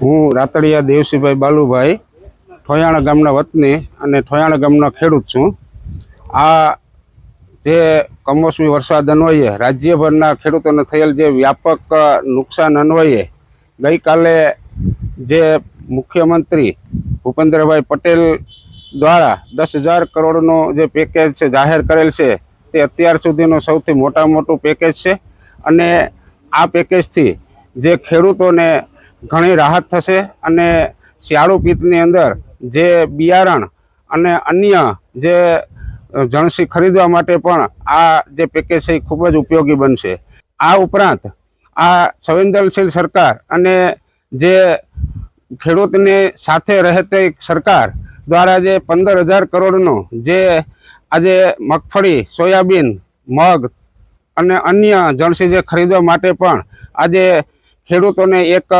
હું રાતડિયા દેવસીભાઈ બાલુભાઈ ઠોયાણા ગામના વતની અને ઠોયાણા ગામનો ખેડૂત છું. આ જે કમોસમી વરસાદ અન્વયે, રાજ્યભરના ખેડૂતોને થયેલ જે વ્યાપક નુકસાન અન્વયે, ગઈકાલે જે મુખ્યમંત્રી ભૂપેન્દ્રભાઈ પટેલ દ્વારા દસ હજાર કરોડનું જે પેકેજ છે, જાહેર કરેલ છે, તે અત્યાર સુધીનું સૌથી મોટા મોટું પેકેજ છે. અને આ પેકેજથી જે ખેડૂતોને ઘણી રાહત થશે અને શિયાળુ પિત્તની અંદર જે બિયારણ અને અન્ય જે જણસી ખરીદવા માટે પણ આ જે પેકેજ છે એ ખૂબ જ ઉપયોગી બનશે. આ ઉપરાંત આ સંવેદનશીલ સરકાર અને જે ખેડૂતને સાથે રહેતી સરકાર દ્વારા જે પંદર હજાર કરોડનો જે આજે મગફળી, સોયાબીન, મગ અને અન્ય જણસી જે ખરીદવા માટે પણ આજે ખેડૂતોને એક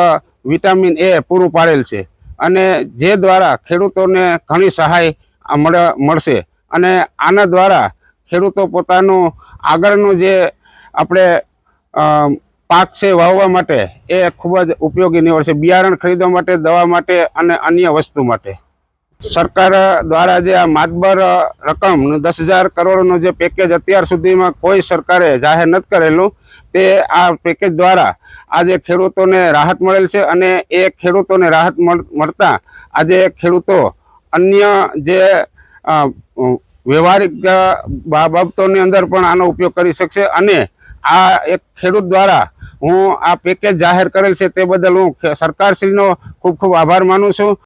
વિટામિન એ પૂરું પાડેલ છે. અને જે દ્વારા ખેડૂતોને ઘણી સહાય મળે, મળશે. અને આના દ્વારા ખેડૂતો પોતાનું આગળનું જે આપણે પાક છે વાવવા માટે એ ખૂબ જ ઉપયોગી નીવડશે. બિયારણ ખરીદવા માટે, દવા માટે અને અન્ય વસ્તુ માટે. સરકાર દ્વારા જે આ માતબર રકમ દસ હજાર કરોડનો જે પેકેજ અત્યાર સુધીમાં કોઈ સરકારે જાહેર નથી કરેલું, તે આ પેકેજ દ્વારા આજે ખેડૂતોને રાહત મળેલ છે અને એ ખેડૂતોને રાહત મળ- મળતા આજે ખેડૂતો અન્ય જે વ્યવહારિક બાબતોની અંદર પણ આનો ઉપયોગ કરી શકશે અને આ એક ખેડૂત દ્વારા હું આ પેકેજ જાહેર કરેલ છે તે બદલ હું સરકારશ્રીનો ખૂબ ખૂબ આભાર માનું છું.